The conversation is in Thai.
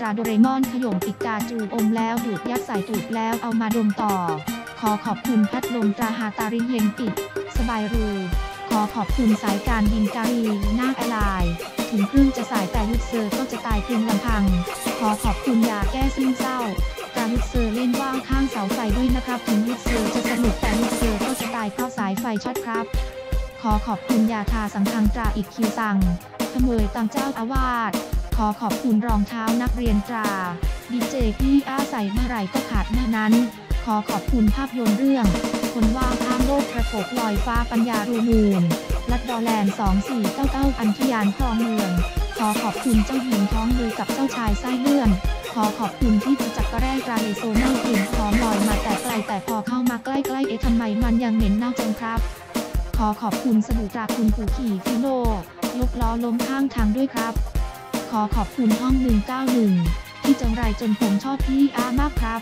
ตราโดเรมอนขย่มปิกาจูอมแล้วดูดยัดใส่ตูดแล้วเอามาดมต่อ ขอขอบคุณพัดลมตราฮาตาริเฮงปิด สบายรูขอขอบคุณสายการบินการีหน้าแอร์ไลน์ถึงครึ่งจะสายแต่ยุดเซอร์ก็จะตายเพียงลำพัง ขอขอบคุณยาแก้ซึมเศร้า การยุดเซอร์เล่นว่างข้างเสาไฟด้วยนะครับ ถึงยุดเซอร์จะสนุกแต่ยุดเซอร์ก็จะตายเพราะสายไฟช็อตครับ ขอขอบคุณยาทาสังคังตราอีกคิวสั่งขโมยตังเจ้าอาวาส อขอบคุณรองเท้านักเรียนตรา ดีเจพี่อาใส่เมื่อไรก็ขาดเมื่อนั้น ขอขอบคุณภาพยนตร์เรื่อง คนว่างข้ามโลกประกบลอยฟ้าปัญญารูมูล ลัดดอแลนด์2499อันทยานคลองเมือง ขอขอบคุณเจ้าหญิงท้องมือกับเจ้าชายไส้เลื่อน ขอขอบคุณที่ประจักษ์กระแรกราเลโซเน่ากลิ่นหอมลอยมาแต่ไกลแต่พอเข้ามาใกล้ๆเอ๊ะทำไมมันยังเหม็นเน่าจังครับ ขอขอบคุณสบู่ตราคุณปู่ขี่ฟิโนยกล้อล้มข้างทางด้วยครับ ขอขอบคุณห้อง 191 ที่จังไรจนผมชอบพี่อามากครับ